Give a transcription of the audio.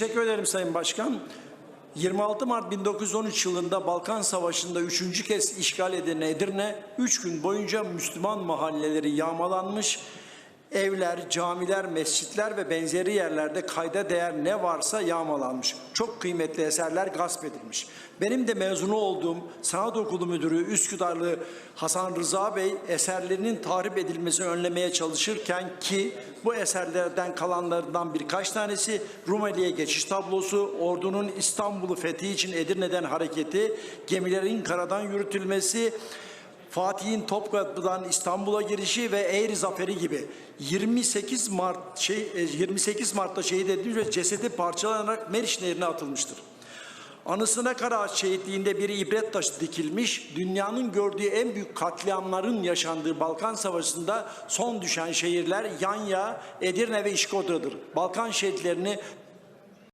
Teşekkür ederim Sayın Başkan. 26 Mart 1913 yılında Balkan Savaşı'nda üçüncü kez işgal edilen Edirne, üç gün boyunca Müslüman mahalleleri yağmalanmış, evler, camiler, mescitler ve benzeri yerlerde kayda değer ne varsa yağmalanmış. Çok kıymetli eserler gasp edilmiş. Benim de mezunu olduğum Sanat Okulu Müdürü Üsküdarlı Hasan Rıza Bey eserlerinin tahrip edilmesini önlemeye çalışırken ki bu eserlerden kalanlarından birkaç tanesi Rumeli'ye geçiş tablosu, ordunun İstanbul'u fethi için Edirne'den hareketi, gemilerin karadan yürütülmesi, Fatih'in Topkapı'dan İstanbul'a girişi ve Eğri Zaferi gibi 28 Mart şey e, 28 Mart'ta şehit edilmiş ve cesedi parçalanarak Meriç Nehri'ne atılmıştır. Anısına Karaağaç şehitliğinde bir ibret taşı dikilmiş, dünyanın gördüğü en büyük katliamların yaşandığı Balkan Savaşı'nda son düşen şehirler Yanya, Edirne ve İşkodra'dır. Balkan şehitlerini